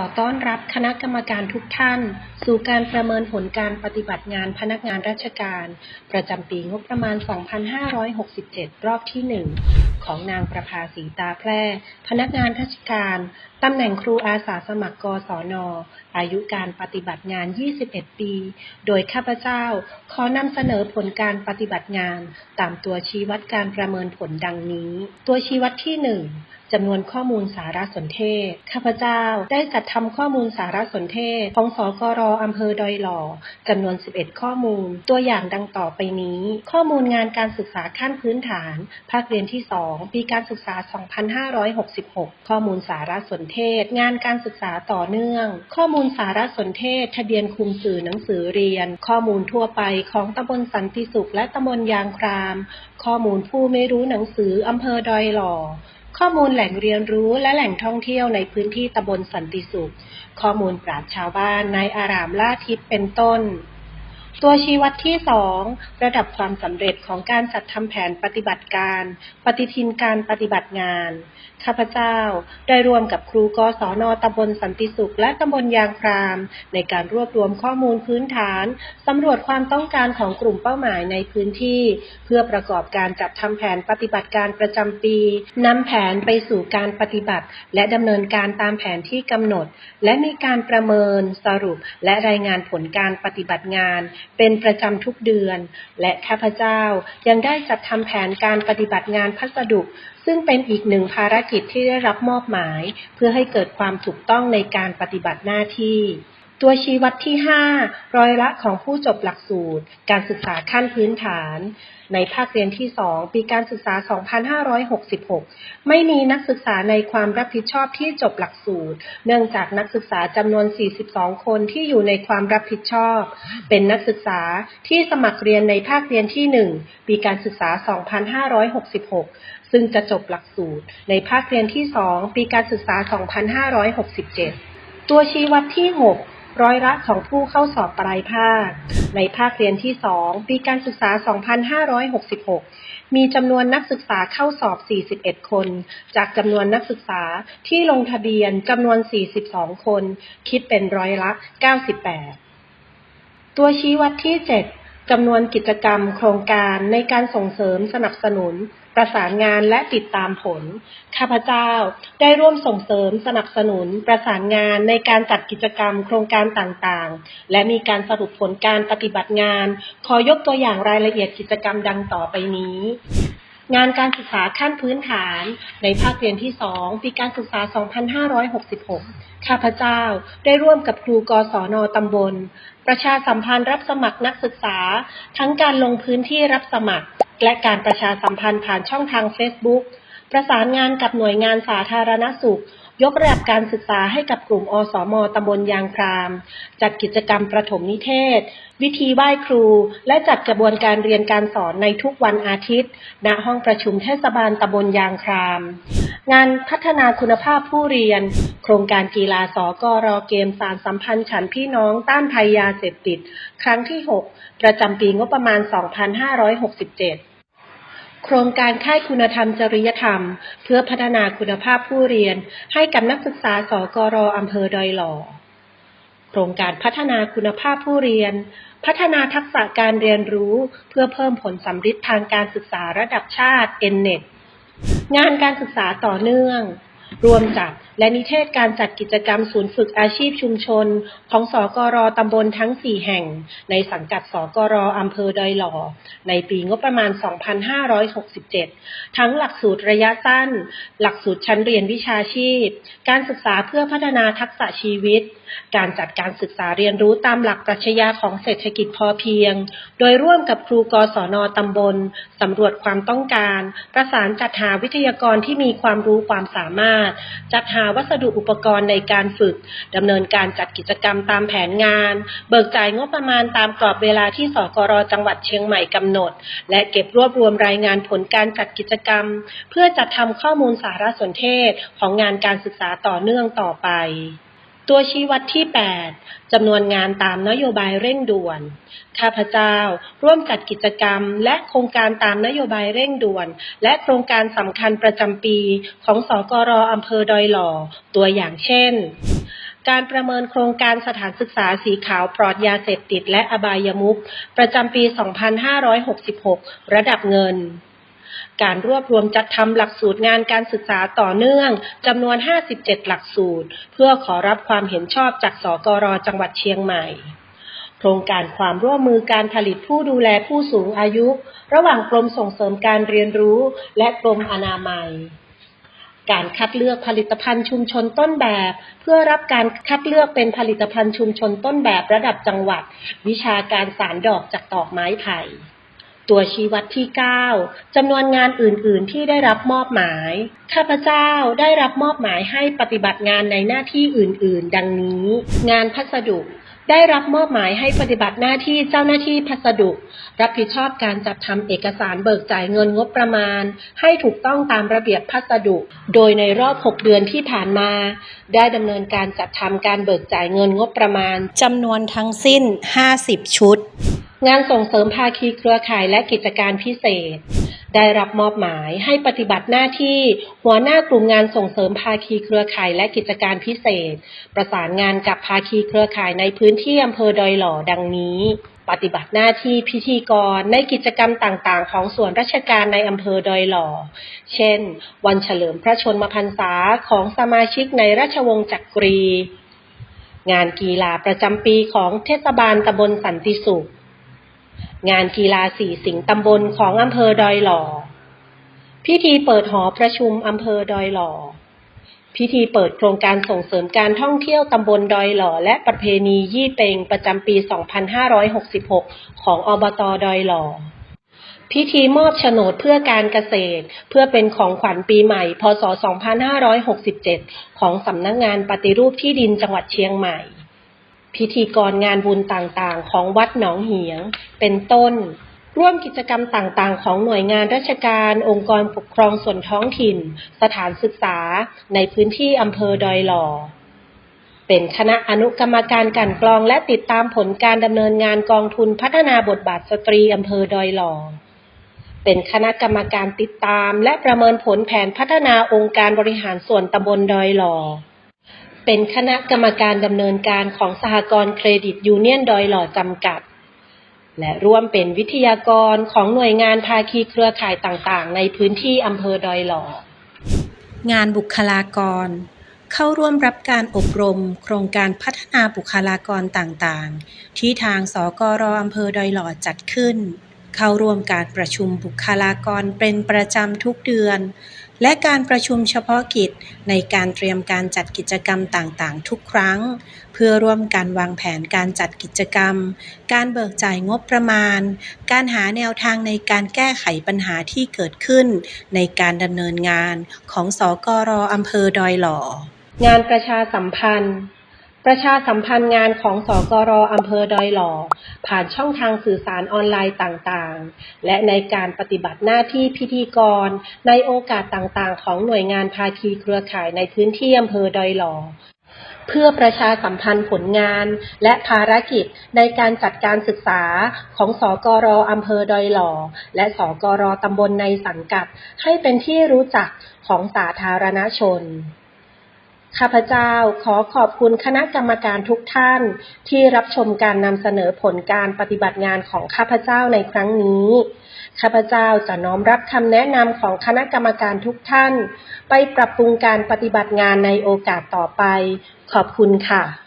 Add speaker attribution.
Speaker 1: ขอต้อนรับคณะกรรมการทุกท่าน สู่การประเมินผลการปฏิบัติงานพนักงานราชการ ประจำปีงบประมาณ 2567 รอบที่ 1 ของนางประภาสีตาแพร่ พนักงานราชการ ตำแหน่งครูอาสาสมัครกศนอายุการปฏิบัติงาน 21 ปี โดยข้าพเจ้า ขอนำเสนอผลการปฏิบัติงาน ตามตัวชี้วัดการประเมินผลดังนี้ ตัวชี้วัดที่ 1 จำนวนข้อมูลสารสนเทศ ข้าพเจ้าได้จัดทำข้อมูลสารสนเทศ ของสกรอำเภอดอยหล่อจำนวน 11 ข้อมูล ตัวอย่างดังต่อไปนี้ ข้อมูลงานการศึกษาขั้นพื้นฐาน ภาคเรียนที่ 2 ปีการศึกษา 2566 ข้อมูลสารสนเทศ งานการศึกษาต่อเนื่อง ข้อมูลสารสนเทศ ทะเบียนคุมสื่อหนังสือเรียน ข้อมูลทั่วไปของตำบลสันติสุขและตำบลยางคราม ข้อมูลผู้ไม่รู้หนังสืออำเภอดอยหล่อ ข้อมูลแหล่งเรียนรู้และแหล่งท่องเที่ยวในพื้นที่ตำบลสันติสุข ข้อมูลปราชญ์ชาวบ้านในอารามล่าทิพย์เป็นต้น ตัวชี้วัดที่ 2 ระดับความสำเร็จของการจัดทำแผนปฏิบัติการ ปฏิทินการปฏิบัติงาน ข้าพเจ้าได้ร่วมกับครูกศนตำบลสันติสุข และตำบลยางครามในการรวบรวมข้อมูลพื้นฐานสำรวจความต้องการของกลุ่มเป้าหมายในพื้นที่ เพื่อประกอบการจัดทำแผนปฏิบัติการประจำปีนำแผนไปสู่การปฏิบัติ และดำเนินการตามแผนที่กำหนด และมีการประเมินสรุป และรายงานผลการปฏิบัติงานเป็นประจำทุกเดือน และข้าพเจ้ายังได้จัดทำแผนการปฏิบัติงานพัสดุ ซึ่งเป็นอีกหนึ่งภารกิจที่ได้รับมอบหมาย เพื่อให้เกิดความถูกต้องในการปฏิบัติหน้าที่ ตัวชี้วัดที่ 5 ร้อยละของผู้จบหลักสูตร การศึกษาขั้นพื้นฐาน ในภาคเรียนที่ 2 ปีการศึกษา 2566 ไม่มีนักศึกษาในความรับผิดชอบที่จบหลักสูตร เนื่องจากนักศึกษาจำนวน 42 คนที่อยู่ในความรับผิดชอบ เป็นนักศึกษาที่สมัครเรียนในภาคเรียนที่ 1 ปีการศึกษา 2566 ซึ่งจะจบหลักสูตร ในภาคเรียนที่ 2 ปีการศึกษา 2567 ตัวชี้วัดที่ 6 ร้อยละของผู้เข้าสอบปลายภาค ในภาคเรียนที่ 2 ปีการศึกษา 2566 มีจำนวนนักศึกษาเข้าสอบ 41 คน จากจำนวนนักศึกษาที่ลงทะเบียนจำนวน 42 คน คิดเป็นร้อยละ 98 ตัวชี้วัดที่ 7จำนวนกิจกรรมโครงการในการส่งเสริมสนับสนุน ประสานงานและติดตามผล ข้าพเจ้าได้ร่วมส่งเสริมสนับสนุนประสานงานในการจัดกิจกรรมโครงการต่างๆ และมีการสรุปผลการปฏิบัติงาน ขอยกตัวอย่างรายละเอียดกิจกรรมดังต่อไปนี้ งานการศึกษาขั้นพื้นฐาน ในภาคเรียนที่ 2 ปีการศึกษา 2566 ข้าพเจ้าได้ร่วมกับครูกศนตำบล ประชาสัมพันธ์รับสมัครนักศึกษา ทั้งการลงพื้นที่รับสมัคร และการประชาสัมพันธ์ผ่านช่องทาง Facebook ประสานงานกับหน่วยงานสาธารณสุข ยกระดับการศึกษาให้กับกลุ่มอสมตำบลยางครามจัดกิจกรรมประถมนิเทศ วิธีไหว้ครู และจัดกระบวนการเรียนการสอนในทุกวันอาทิตย์ ณห้องประชุมเทศบาลตำบลยางคราม งานพัฒนาคุณภาพผู้เรียน โครงการกีฬาสกรเกมสารสัมพันธ์ฉันพี่น้องต้านภัยยาเสพติด ครั้งที่ 6 ประจำปีงบประมาณ 2567 โครงการค่ายคุณธรรมจริยธรรม เพื่อพัฒนาคุณภาพผู้เรียน ให้กับนักศึกษาสกรอำเภอดอยหล่อโครงการพัฒนาคุณภาพผู้เรียน พัฒนาทักษะการเรียนรู้ เพื่อเพิ่มผลสัมฤทธิ์ทางการศึกษาระดับชาติ NNET งานการศึกษาต่อเนื่อง รวมจัดและนิเทศการจัดกิจกรรมศูนย์ฝึกอาชีพชุมชน ของสกรตำบลทั้ง 4 แห่ง ในสังกัดสกรอำเภอดอยหล่อ ในปีงบประมาณ 2567 ทั้งหลักสูตรระยะสั้น หลักสูตรชั้นเรียนวิชาชีพ การศึกษาเพื่อพัฒนาทักษะชีวิต การจัดการศึกษาเรียนรู้ตามหลักปรัชญาของเศรษฐกิจพอเพียง โดยร่วมกับครูกศนตำบลสำรวจความต้องการ ประสานจัดหาวิทยากรที่มีความรู้ความสามารถจัดหาวัสดุอุปกรณ์ในการฝึกดำเนินการจัดกิจกรรมตามแผนงาน เบิกจ่ายงบประมาณตามกรอบเวลาที่สกรจังหวัดเชียงใหม่กำหนด และเก็บรวบรวมรายงานผลการจัดกิจกรรม เพื่อจัดทำข้อมูลสารสนเทศของงานการศึกษาต่อเนื่องต่อไป ตัวชี้วัดที่ 8 จำนวนงานตามนโยบายเร่งด่วน ข้าพเจ้าร่วมจัดกิจกรรม และโครงการตามนโยบายเร่งด่วน และโครงการสำคัญประจำปีของสกรอำเภอดอยหล่อ ตัวอย่างเช่น การประเมินโครงการสถานศึกษาสีขาวปลอดยาเสพติดและอบายมุขประจำปี 2566 ระดับเงิน การรวบรวมจัดทำหลักสูตรงานการศึกษาต่อเนื่องจำนวน 57 หลักสูตร เพื่อขอรับความเห็นชอบจากสกรจังหวัดเชียงใหม่โครงการความร่วมมือการผลิตผู้ดูแลผู้สูงอายุ ระหว่างกรมส่งเสริมการเรียนรู้ และกรมอนามัย การคัดเลือกผลิตภัณฑ์ชุมชนต้นแบบ เพื่อรับการคัดเลือกเป็นผลิตภัณฑ์ชุมชนต้นแบบระดับจังหวัด วิชาการสารดอกจากตอกไม้ไผ่ ตัวชี้วัดที่ 9จำนวนงานอื่น ๆ ที่ได้รับมอบหมาย ข้าพเจ้าได้รับมอบหมายให้ปฏิบัติงานในหน้าที่อื่น ๆ ดังนี้ งานพัสดุได้รับมอบหมายให้ปฏิบัติหน้าที่เจ้าหน้าที่พัสดุ รับผิดชอบการจัดทำเอกสารเบิกจ่ายเงินงบประมาณ ให้ถูกต้องตามระเบียบพัสดุ โดยในรอบ 6 เดือนที่ผ่านมา ได้ดำเนินการจัดทำการเบิกจ่ายเงินงบประมาณจำนวนทั้งสิ้น 50 ชุด งานส่งเสริมภาคีเครือข่ายและกิจการพิเศษ ได้รับมอบหมายให้ปฏิบัติหน้าที่หัวหน้ากลุ่มงานส่งเสริมภาคีเครือข่ายและกิจการพิเศษ ประสานงานกับภาคีเครือข่ายในพื้นที่อำเภอดอยหล่อดังนี้ ปฏิบัติหน้าที่พิธีกรในกิจกรรมต่างๆ ของส่วนราชการในอำเภอดอยหล่อ เช่น วันเฉลิมพระชนมพรรษาของสมาชิกในราชวงศ์จักรี งานกีฬาประจำปีของเทศบาลตำบลสันติสุข งานกีฬาสีสิงตำบลของอำเภอดอยหล่อ พิธีเปิดหอประชุมอำเภอดอยหล่อ พิธีเปิดโครงการส่งเสริมการท่องเที่ยวตำบลดอยหล่อ และประเพณียี่เปงประจำปี 2566 ของอบตดอยหล่อ พิธีมอบโฉนดเพื่อการเกษตร เพื่อเป็นของขวัญปีใหม่ พศ 2567 ของสำนักงงานปฏิรูปที่ดินจังหวัดเชียงใหม่ พิธีกรงานบุญต่างๆ ของวัดหนองเหียง เป็นต้น ร่วมกิจกรรมต่างๆ ของหน่วยงานราชการ องค์กรปกครองส่วนท้องถิ่น สถานศึกษา ในพื้นที่อำเภอดอยหล่อ เป็นคณะอนุกรรมการกลันกรองและติดตามผลการดำเนินงานกองทุนพัฒนาบทบาทสตรีอำเภอดอยหล่อเป็นคณะกรรมการติดตาม และประเมินผลแผนพัฒนาองค์การบริหารส่วนตำบลดอยหล่อ เป็นคณะกรรมการดำเนินการของสหกรณ์เครดิตยูเนียนดอยหล่อจำกัด และร่วมเป็นวิทยากรของหน่วยงานภาคีเครือข่ายต่างๆ ในพื้นที่อำเภอดอยหล่อ งานบุคลากร เข้าร่วมรับการอบรม โครงการพัฒนาบุคลากรต่างๆ ที่ทางสกรอำเภอดอยหล่อจัดขึ้น เข้าร่วมการประชุมบุคลากรเป็นประจำทุกเดือน และการประชุมเฉพาะกิจในการเตรียมการจัดกิจกรรมต่างๆ ทุกครั้ง เพื่อร่วมกันวางแผนการจัดกิจกรรม การเบิกจ่ายงบประมาณ การหาแนวทางในการแก้ไขปัญหาที่เกิดขึ้น ในการดำเนินงานของสกรอำเภอดอยหล่อ งานประชาสัมพันธ์ ประชาสัมพันธ์งานของสกรอำเภอดอยหล่อผ่านช่องทางสื่อสารออนไลน์ต่างๆ และในการปฏิบัติหน้าที่พิธีกร ในโอกาสต่างๆ ของหน่วยงานภาคีเครือข่ายในพื้นที่อำเภอดอยหล่อเพื่อประชาสัมพันธ์ผลงานและภารกิจในการจัดการศึกษาของสกรอำเภอดอยหล่อ และสกรตำบลในสังกัด ให้เป็นที่รู้จักของสาธารณชน ข้าพเจ้าขอขอบคุณคณะกรรมการทุกท่านที่รับชมการนำเสนอผลการปฏิบัติงานของข้าพเจ้าในครั้งนี้ ข้าพเจ้าจะน้อมรับคำแนะนำของคณะกรรมการทุกท่าน ไปปรับปรุงการปฏิบัติงานในโอกาสต่อไป ขอบคุณค่ะ